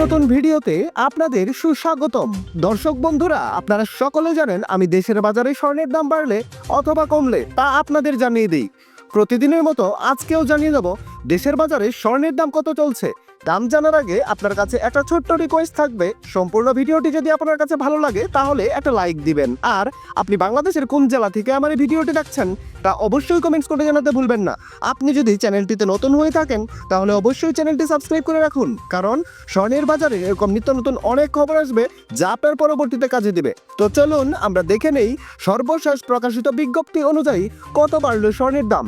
নতুন ভিডিওতে আপনাদের সুস্বাগতম। দর্শক বন্ধুরা, আপনারা সকলে জানেন আমি দেশের বাজারে স্বর্ণের দাম বাড়লে অথবা কমলে তা আপনাদের জানিয়ে দিই। প্রতিদিনের মতো আজকেও জানিয়ে দেব দেশের বাজারে স্বর্ণের দাম কত চলছে? দাম জানার আগে আপনার কাছে একটা ছোট্ট রিকোয়েস্ট থাকবে। সম্পূর্ণ ভিডিওটি যদি আপনার কাছে ভালো লাগে, তাহলে একটা লাইক দিবেন। আর আপনি বাংলাদেশের কোন জেলা থেকে আমার এই ভিডিওটি দেখছেন, তা অবশ্যই কমেন্টস করে জানাতে ভুলবেন না। আপনি যদি চ্যানেলটিতে নতুন হয়ে থাকেন, তাহলে অবশ্যই চ্যানেলটি সাবস্ক্রাইব করে রাখুন। কারণ স্বর্ণের বাজারে এরকম নিত্য নতুন অনেক খবর আসবে, যা আপনার পরবর্তীতে কাজে দিবে। তো চলুন আমরা দেখে নেই সর্বশেষ প্রকাশিত বিজ্ঞপ্তি অনুযায়ী কত বাড়ল স্বর্ণের দাম।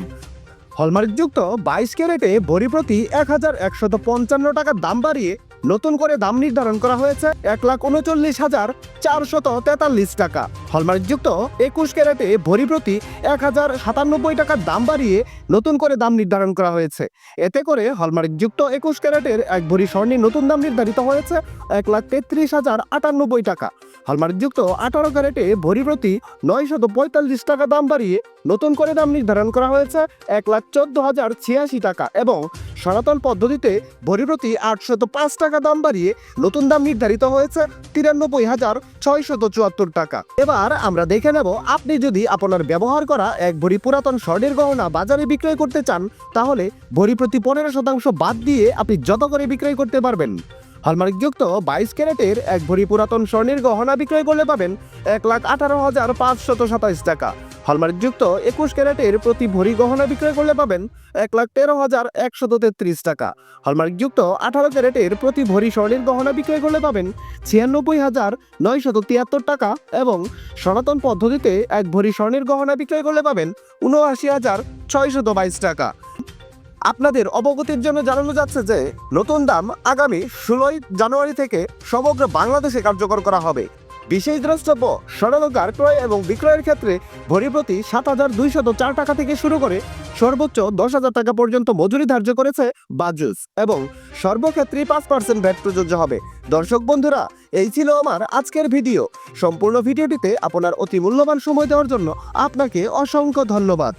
হলমার্কযুক্ত বাইশ ক্যারেটে ভরি প্রতি এক হাজার একশত পঞ্চান্ন টাকার দাম বাড়িয়ে নতুন করে দাম নির্ধারণ করা হয়েছে এক লাখ উনচল্লিশ হাজার চারশত তেতাল্লিশ টাকা। হলমার্কযুক্ত একুশ ক্যারেটে ভরি প্রতি এক হাজার সাতানব্বই টাকার দাম বাড়িয়ে নতুন করে দাম নির্ধারণ করা হয়েছে। এতে করে হলমার্কযুক্ত একুশ ক্যারেটের এক ভরি স্বর্ণের নতুন দাম নির্ধারিত হয়েছে এক লাখ তেত্রিশ হাজার আটানব্বই টাকা। হলমার্কযুক্ত আঠারো ক্যারেটে ভরি প্রতি নয়শত পঁয়তাল্লিশ টাকা দাম বাড়িয়ে নতুন করে দাম নির্ধারণ করা হয়েছে এক লাখ চোদ্দ হাজার ছিয়াশি টাকা এবং সনাতন পদ্ধতিতে ভরি প্রতি আটশত পাঁচ টাকা দাম বাড়িয়ে নতুন দাম নির্ধারিত হয়েছে তিরানব্বই হাজার ছয়শত চুয়াত্তর টাকা। এবার আমরা দেখে নেব, আপনি যদি আপনার ব্যবহার করা এক ভরি পুরাতন স্বর্ণের গহনা বাজারে বিক্রয় করতে চান, তাহলে ভরি প্রতি পনেরো শতাংশ বাদ দিয়ে আপনি যত করে বিক্রয় করতে পারবেন। হলমার্কযুক্ত বাইশ ক্যারেটের এক ভরি পুরাতন স্বর্ণের গহনা বিক্রয় করলে পাবেন এক লাখ আঠারো হাজার পাঁচশত সাতাইশ টাকা। হলমার্কযুক্ত একুশ ক্যারেটের প্রতি ভরি গহনা বিক্রয় করলে পাবেন এক লাখ তেরো হাজার একশত তেত্রিশ টাকা। হলমার্কযুক্ত আঠারো ক্যারেটের প্রতি ভরি স্বর্ণের গহনা বিক্রয় করলে পাবেন ছিয়ানব্বই হাজার নয়শত তিয়াত্তর টাকা এবং সনাতন পদ্ধতিতে এক ভরি স্বর্ণের গহনা বিক্রয় করলে পাবেন উনআশি হাজার ছয়শত বাইশ টাকা। আপনাদের অবগতির জন্য জানানো যাচ্ছে যে, নতুন দাম আগামী ষোলোই জানুয়ারি থেকে সমগ্র বাংলাদেশে কার্যকর করা হবে। বিশেষ দ্রষ্টব্য, স্বর্ণালঙ্কার ক্রয় এবং বিক্রয়ের ক্ষেত্রে ভরি প্রতি সাত হাজার দুইশত চার টাকা থেকে শুরু করে সর্বোচ্চ দশ হাজার টাকা পর্যন্ত মজুরি ধার্য করেছে বাজুস এবং সর্বক্ষেত্রে পাঁচ পার্সেন্ট ভ্যাট প্রযোজ্য হবে। দর্শক বন্ধুরা, এই ছিল আমার আজকের ভিডিও। সম্পূর্ণ ভিডিওটিতে আপনার অতি মূল্যবান সময় দেওয়ার জন্য আপনাকে অসংখ্য ধন্যবাদ।